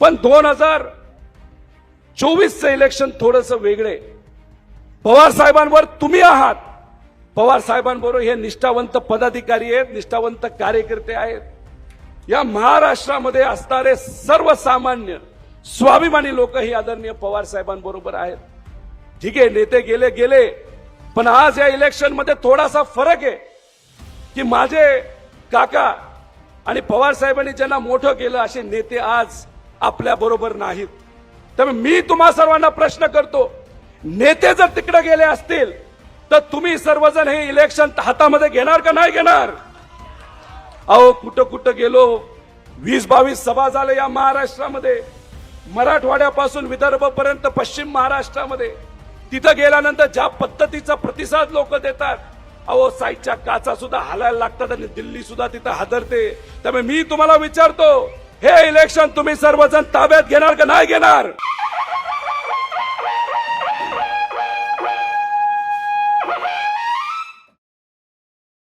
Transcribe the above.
पण दोन हजार चोवीसचं इलेक्शन थोडंसं वेगळे. पवार साहेबांवर तुम्ही आहात. पवार साहेबांबरोबर हे निष्ठावंत पदाधिकारी आहेत निष्ठावंत कार्यकर्ते आहेत. या महाराष्ट्रामध्ये असणारे सर्वसामान्य स्वाभिमानी लोक ही आदरणीय पवार साहेबांबरोबर आहेत. ठीक आहे नेते गेले गेले. पण आज या इलेक्शनमध्ये थोडासा फरक आहे की माझे काका आणि पवार साहेबांनी ज्यांना मोठं केलं असे नेते आज आपल्या बरोबर नाहीत. त्यामुळे मी तुम्हा सर्वांना प्रश्न करतो नेते जर तिकडे गेले असतील तर तुम्ही सर्वजण हे इलेक्शन हातामध्ये घेणार का नाही घेणार? अहो कुठं कुठं गेलो वीस बावीस सभा झाले या महाराष्ट्रामध्ये. मराठवाड्यापासून विदर्भपर्यंत पश्चिम महाराष्ट्रामध्ये. तिथं गेल्यानंतर ज्या पद्धतीचा प्रतिसाद लोक देतात अहो साईडच्या काचा सुद्धा हालायला लागतात आणि दिल्ली सुद्धा तिथं हादरते. त्यामुळे मी तुम्हाला विचारतो हे इलेक्शन तुम्ही सर्वजण ताब्यात घेणार का नाही घेणार?